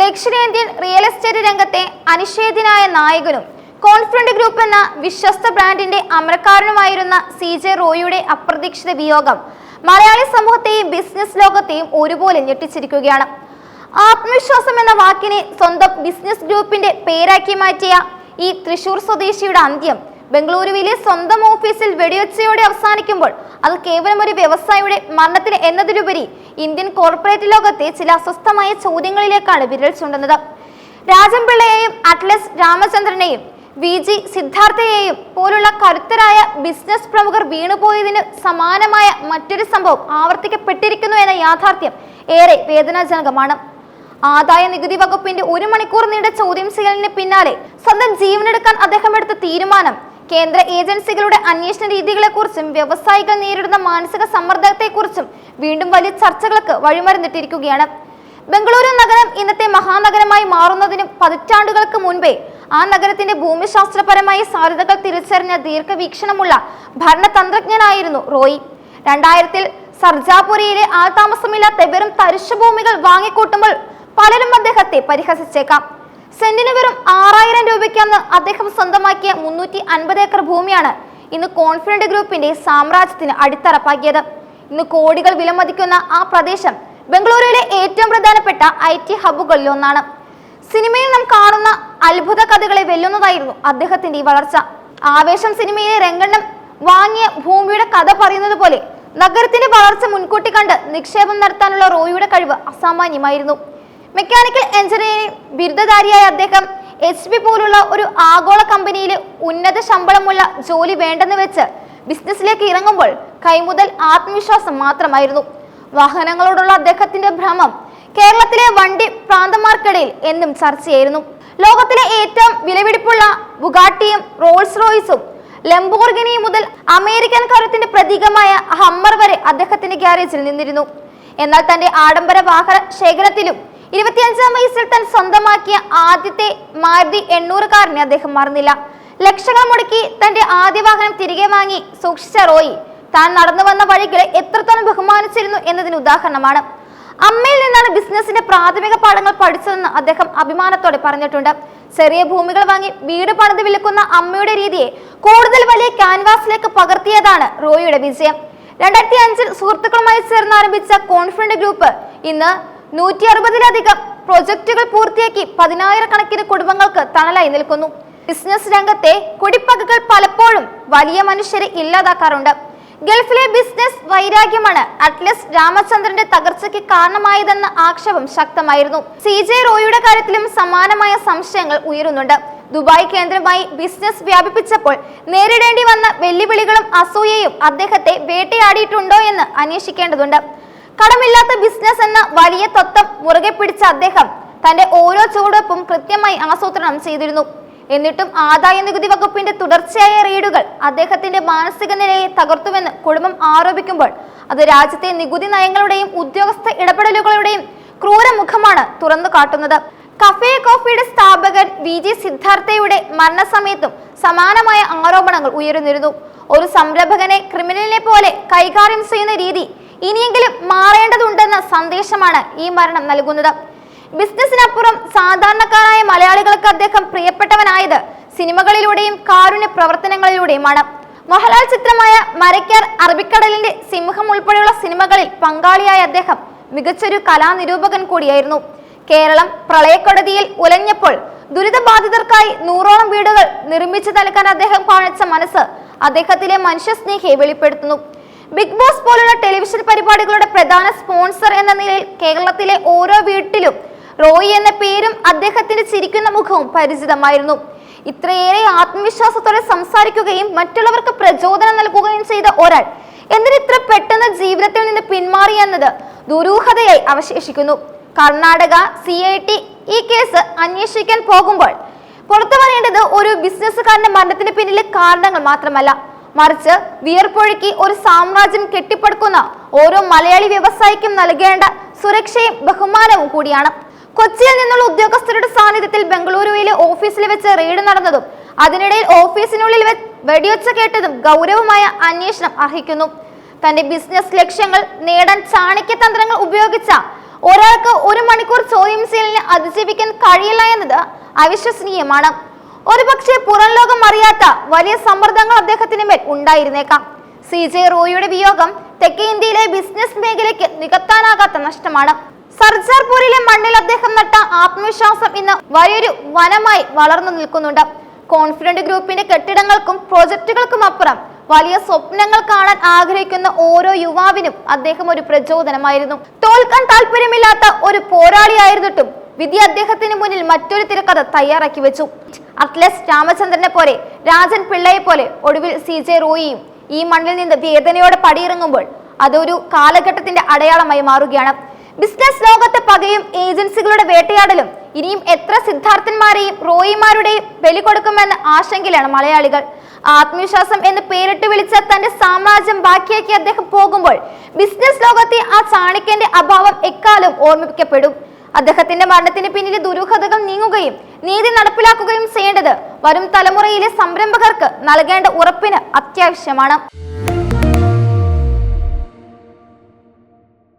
ദക്ഷിണേന്ത്യൻ real estate രംഗത്തെ അനിഷേധ്യനായ നായകനും കോൺഫിഡന്റ് ഗ്രൂപ്പ് എന്ന വിശ്വസ്ത ബ്രാൻഡിന്റെ അമരക്കാരനുമായിരുന്ന സി ജെ റോയിയുടെ അപ്രതീക്ഷിത വിയോഗം മലയാളി സമൂഹത്തെയും ബിസിനസ് ലോകത്തെയും ഒരുപോലെ ഞെട്ടിച്ചിരിക്കുകയാണ്. ആത്മവിശ്വാസം എന്ന വാക്കിനെ സ്വന്തം ബിസിനസ് ഗ്രൂപ്പിന്റെ പേരാക്കി മാറ്റിയ ഈ തൃശൂർ സ്വദേശിയുടെ അന്ത്യം ബംഗളൂരുവിലെ സ്വന്തം ഓഫീസിൽ വെടിവെച്ചയോടെ അവസാനിക്കുമ്പോൾ അത് കേവലം ഒരു വ്യവസായിയുടെ മരണത്തിന് എന്നതിലുപരി ഇന്ത്യൻ കോർപ്പറേറ്റ് ലോകത്തെ ചില അസ്വസ്ഥമായ ചോദ്യങ്ങളിലേക്കാണ് വിരൽ ചൂണ്ടുന്നത്. രാജൻപിള്ളയെയും അറ്റ്ലസ് രാമചന്ദ്രനെയും വി. ജി. സിദ്ധാർത്ഥയെയും പോലുള്ള കരുത്തരായ ബിസിനസ് പ്രമുഖർ വീണുപോയതിന് സമാനമായ മറ്റൊരു സംഭവം ആവർത്തിക്കപ്പെട്ടിരിക്കുന്നു എന്ന യാഥാർത്ഥ്യം ഏറെ വേദനാജനകമാണ്. ആദായ നികുതി വകുപ്പിന്റെ ഒരു മണിക്കൂർ നീണ്ട ചോദ്യം ചെയ്യലിന് പിന്നാലെ സ്വന്തം ജീവനെടുക്കാൻ അദ്ദേഹം എടുത്ത തീരുമാനം കേന്ദ്ര ഏജൻസികളുടെ അന്വേഷണ രീതികളെക്കുറിച്ചും വ്യവസായികൾ നേരിടുന്ന മാനസിക സമ്മർദ്ദത്തെക്കുറിച്ചും വീണ്ടും വലിയ ചർച്ചകൾക്ക് വഴിമരുന്നിട്ടിരിക്കുകയാണ്. ബംഗളൂരു നഗരം ഇന്നത്തെ മഹാനഗരമായി മാറുന്നതിനും പതിറ്റാണ്ടുകൾക്ക് മുൻപേ ആ നഗരത്തിന്റെ ഭൂമിശാസ്ത്രപരമായ സാധ്യതകൾ തിരിച്ചറിഞ്ഞ ദീർഘവീക്ഷണമുള്ള ഭരണതന്ത്രജ്ഞനായിരുന്നു റോയി. രണ്ടായിരത്തിൽ സർജാപുരിയിലെ ആൾതാമസമില്ലാത്ത വെറും തരിശുഭൂമികൾ വാങ്ങിക്കൂട്ടുമ്പോൾ പലരും അദ്ദേഹത്തെ പരിഹസിച്ചേക്കാം. സെന്റിന് വെറും ആറായിരം രൂപയ്ക്കാണ് അദ്ദേഹം സ്വന്തമാക്കിയ മുന്നൂറ്റി അൻപത് ഏക്കർ ഭൂമിയാണ് ഇന്ന് കോൺഫിഡന്റ് ഗ്രൂപ്പിന്റെ സാമ്രാജ്യത്തിന് അടിത്തറപ്പാക്കിയത്. ഇന്ന് കോടികൾ വിലമതിക്കുന്ന ആ പ്രദേശം ബംഗളൂരുവിലെ ഏറ്റവും പ്രധാനപ്പെട്ട ഐ ടി ഹബുകളിൽ ഒന്നാണ് സിനിമയിൽ നാം കാണുന്ന അത്ഭുത കഥകളെ വെല്ലുന്നതായിരുന്നു അദ്ദേഹത്തിന്റെ ഈ വളർച്ച. ആവേശം സിനിമയിലെ രംഗണ്ണം വാങ്ങിയ ഭൂമിയുടെ കഥ പറയുന്നത് പോലെ നഗരത്തിന്റെ വളർച്ച മുൻകൂട്ടി കണ്ട് നിക്ഷേപം നടത്താനുള്ള റോയിയുടെ കഴിവ് അസാമാന്യമായിരുന്നു. മെക്കാനിക്കൽ എഞ്ചിനീയറിംഗ് ബിരുദധാരിയായ അദ്ദേഹം എച്ച് പി പോലുള്ള ഒരു ആഗോള കമ്പനിയിൽ ഉന്നത ശമ്പളമുള്ള ജോലി വേണ്ടെന്ന് വെച്ച് ബിസിനസ്സിലേക്ക് ഇറങ്ങുമ്പോൾ കൈമുതൽ ആത്മവിശ്വാസം മാത്രമായിരുന്നു. വാഹനങ്ങളോടുള്ള അദ്ദേഹത്തിന്റെ ഭ്രമം കേരളത്തിലെ വണ്ടി പ്രാന്തന്മാർക്കിടയിൽ എന്നും ചർച്ചയായിരുന്നു. ലോകത്തിലെ ഏറ്റവും വിലപിടിപ്പുള്ള ബുഗാട്ടിയും റോൾസ് റോയ്സും ലംബോർഗിനി മുതൽ അമേരിക്കൻ കരുത്തിന്റെ പ്രതീകമായ ഹമ്മർ വരെ അദ്ദേഹത്തിന്റെ ഗ്യാരേജിൽ നിന്നിരുന്നു. എന്നാൽ തന്റെ ആഡംബര വാഹന ശേഖരത്തിലും ഇരുപത്തിയഞ്ചാം വയസ്സിൽ താൻ സ്വന്തമാക്കിയ ആദ്യത്തെ മാരുതി എണ്ണൂറ് കാറിനെ അദ്ദേഹം മറന്നില്ല. ലക്ഷങ്ങൾ മുടക്കി തന്റെ ആദ്യ വാഹനം തിരികെ വാങ്ങി സൂക്ഷിച്ച റോയി താൻ നടന്നു വന്ന വഴികളെ എത്രത്തോളം ബഹുമാനിച്ചിരുന്നു എന്നതിന് ഉദാഹരണമാണ്. അമ്മയിൽ നിന്നാണ് ബിസിനസിന്റെ പ്രാഥമിക പാഠങ്ങൾ പഠിച്ചതെന്ന് അദ്ദേഹം അഭിമാനത്തോടെ പറഞ്ഞിട്ടുണ്ട്. ചെറിയ ഭൂമികൾ വാങ്ങി വീട് പണിത് വിൽക്കുന്ന അമ്മയുടെ രീതിയെ കൂടുതൽ വലിയ ക്യാൻവാസിലേക്ക് പകർത്തിയതാണ് റോയിയുടെ വിജയം. രണ്ടായിരത്തി അഞ്ചിൽ സുഹൃത്തുക്കളുമായി ചേർന്ന് ആരംഭിച്ച കോൺഫിഡന്റ് ഗ്രൂപ്പ് ഇന്ന് നൂറ്റി അറുപതിലധികം പ്രൊജക്ടുകൾ പൂർത്തിയാക്കി പതിനായിരക്കണക്കിന് കുടുംബങ്ങൾക്ക് തണലായി നിൽക്കുന്നു. ബിസിനസ് രംഗത്തെ കുടിപ്പകകൾ പലപ്പോഴും വലിയ മനുഷ്യരെ ഇല്ലാതാക്കാറുണ്ട്. ഗൾഫിലെ ബിസിനസ് വൈരാഗ്യമാണ് അറ്റ്ലസ് രാമചന്ദ്രന്റെ തകർച്ചയ്ക്ക് കാരണമായതെന്ന ആക്ഷേപം ശക്തമായിരുന്നു. സി ജെ റോയിയുടെ കാര്യത്തിലും സമാനമായ സംശയങ്ങൾ ഉയരുന്നുണ്ട്. ദുബായ് കേന്ദ്രമായി ബിസിനസ് വ്യാപിപ്പിച്ചപ്പോൾ നേരിടേണ്ടി വന്ന വെല്ലുവിളികളും അസൂയയും അദ്ദേഹത്തെ വേട്ടയാടിയിട്ടുണ്ടോ എന്ന് അന്വേഷിക്കേണ്ടതുണ്ട്. കടമില്ലാത്ത ബിസിനസ് എന്ന വലിയ തത്വം മുറുകെ പിടിച്ച അദ്ദേഹം തന്റെ ഓരോ ചുവടുവെപ്പും കൃത്യമായി ആസൂത്രണം ചെയ്തിരുന്നു. എന്നിട്ടും ആദായ നികുതി വകുപ്പിന്റെ തുടർച്ചയായ റെയ്ഡുകൾ അദ്ദേഹത്തിന്റെ മാനസിക നിലയെ തകർത്തുവെന്ന് കുടുംബം ആരോപിക്കുമ്പോൾ അത് രാജ്യത്തെ നികുതി നയങ്ങളുടെയും ഉദ്യോഗസ്ഥ ഇടപെടലുകളുടെയും ക്രൂരമുഖമാണ് തുറന്നു കാട്ടുന്നത്. കഫേ കോഫിയുടെ സ്ഥാപകൻ വി ജി സിദ്ധാർത്ഥയുടെ മരണസമയത്തും സമാനമായ ആരോപണങ്ങൾ ഉയർന്നിരുന്നു ഒരു സംരംഭകനെ ക്രിമിനലിനെ പോലെ കൈകാര്യം ചെയ്യുന്ന രീതി ഇനിയെങ്കിലും മാറേണ്ടതുണ്ടെന്ന സന്ദേശമാണ് ഈ മരണം നൽകുന്നത്. ബിസിനസ്സിനപ്പുറം സാധാരണക്കാരായ മലയാളികൾക്ക് അദ്ദേഹം പ്രിയപ്പെട്ടവനായത് സിനിമകളിലൂടെയും കാരുണ്യ പ്രവർത്തനങ്ങളിലൂടെയുമാണ്. മോഹൻലാൽ ചിത്രമായ മരയ്ക്കാർ അറബിക്കടലിന്റെ സിംഹം ഉൾപ്പെടെയുള്ള സിനിമകളിൽ പങ്കാളിയായ അദ്ദേഹം മികച്ചൊരു കലാനിരൂപകൻ കൂടിയായിരുന്നു. കേരളം പ്രളയക്കോടതിയിൽ ഉലഞ്ഞപ്പോൾ ദുരിതബാധിതർക്കായി നൂറോളം വീടുകൾ നിർമ്മിച്ചു നൽകാൻ അദ്ദേഹം കാണിച്ച മനസ്സ് അദ്ദേഹത്തിലെ മനുഷ്യസ്നേഹിയെ വെളിപ്പെടുത്തുന്നു. ബിഗ് ബോസ് പോലുള്ള ടെലിവിഷൻ പരിപാടികളുടെ പ്രധാന സ്പോൺസർ എന്ന നിലയിൽ കേരളത്തിലെ ഓരോ വീട്ടിലും റോയി എന്ന പേരും അദ്ദേഹത്തിന്റെ ചിരിക്കുന്ന മുഖവും പരിചിതമായിരുന്നു. ഇത്രയേറെ ആത്മവിശ്വാസത്തോടെ സംസാരിക്കുകയും മറ്റുള്ളവർക്ക് പ്രചോദനം നൽകുകയും ചെയ്ത ഒരാൾ എന്തിന് ഇത്ര പെട്ടെന്ന് ജീവിതത്തിൽ നിന്ന് പിന്മാറി എന്നത് ദുരൂഹതയായി അവശേഷിക്കുന്നു. കർണാടക സി ഐ ടി ഈ കേസ് അന്വേഷിക്കാൻ പോകുമ്പോൾ പുറത്തു പറയേണ്ടത് ഒരു ബിസിനസ്സുകാരന്റെ മരണത്തിന് പിന്നിലെ കാരണങ്ങൾ മാത്രമല്ല. മറിച്ച് വിയർപ്പൊഴുക്കി ഒരു സാമ്രാജ്യം കെട്ടിപ്പടുക്കുന്ന ഓരോ മലയാളി വ്യവസായിക്കും നൽകേണ്ട സുരക്ഷയും ബഹുമാനവും കൂടിയാണ്. കൊച്ചിയിൽ നിന്നുള്ള ഉദ്യോഗസ്ഥരുടെ സാന്നിധ്യത്തിൽ ബംഗളൂരുവിലെ ഓഫീസിൽ വെച്ച് റെയ്ഡ് നടന്നതും അതിനിടയിൽ ഓഫീസിനുള്ളിൽ വെടിയൊച്ച കേട്ടതും ഗൗരവമായ അന്വേഷണം അർഹിക്കുന്നു. തന്റെ ബിസിനസ് ലക്ഷ്യങ്ങൾ നേടാൻ ചാണക്യ തന്ത്രങ്ങൾ ഉപയോഗിച്ച ഒരാൾക്ക് ഒരു മണിക്കൂർ ചോദ്യം ചെയ്യലിനെ അതിജീവിക്കാൻ കഴിയില്ല എന്നത് അവിശ്വസനീയമാണ്. ഒരുപക്ഷെ പുറം ലോകം അറിയാത്ത വലിയ സമ്മർദ്ദങ്ങൾ അദ്ദേഹത്തിന് മേൽ ഉണ്ടായിരുന്നേക്കാം. സി ജെ റോയിയുടെ വിയോഗം തെക്കേ ഇന്ത്യയിലെ ബിസിനസ് മേഖലയ്ക്ക് നികത്താനാകാത്ത നഷ്ടമാണ്. സർജാർപൂരിലെ മണ്ണിൽ അദ്ദേഹം നട്ട ആത്മവിശ്വാസം ഇന്ന് വലിയൊരു വനമായി വളർന്നു നിൽക്കുന്നുണ്ട്. കോൺഫിഡന്റ് ഗ്രൂപ്പിന്റെ കെട്ടിടങ്ങൾക്കും പ്രോജക്റ്റുകൾക്കും അപ്പുറം വലിയ സ്വപ്നങ്ങൾ കാണാൻ ആഗ്രഹിക്കുന്ന ഓരോ യുവാവിനും അദ്ദേഹം ഒരു പ്രചോദനമായിരുന്നു. തോൽക്കാൻ താല്പര്യമില്ലാത്ത ഒരു പോരാളിയായിരുന്നിട്ടും വിധി അദ്ദേഹത്തിന് മുന്നിൽ മറ്റൊരു തിരക്കഥ തയ്യാറാക്കി വെച്ചു. അത്ലസ് രാമചന്ദ്രനെ പോലെ രാജൻ പിള്ളയെ പോലെ ഒടുവിൽ സി ജെ റോയിയും ഈ മണ്ണിൽ നിന്ന് വേദനയോടെ പടിയിറങ്ങുമ്പോൾ അതൊരു കാലഘട്ടത്തിന്റെ അടയാളമായി മാറുകയാണ്. ബിസിനസ് ലോകത്തെ പകയും ഏജൻസികളുടെ വേട്ടയാടലും ഇനിയും എത്ര സിദ്ധാർത്ഥന്മാരെയും റോയിമാരുടെയും ബലി കൊടുക്കുമെന്ന ആശങ്കയിലാണ് മലയാളികൾ. ആത്മവിശ്വാസം എന്ന് പേരിട്ട് വിളിച്ച തന്റെ സാമ്രാജ്യം ബാക്കിയാക്കി അദ്ദേഹം പോകുമ്പോൾ ബിസിനസ് ലോകത്തെ ആ ചാണക്യന്റെ അഭാവം എക്കാലം ഓർമ്മിപ്പിക്കപ്പെടും. അദ്ദേഹത്തിന്റെ മരണത്തിന് പിന്നിലെ ദുരൂഹതകൾ നീങ്ങുകയും നീതി നടപ്പിലാക്കുകയും ചെയ്യേണ്ടത് വരും തലമുറയിലെ സംരംഭകർക്ക് നൽകേണ്ട ഉറപ്പിന് അത്യാവശ്യമാണ്.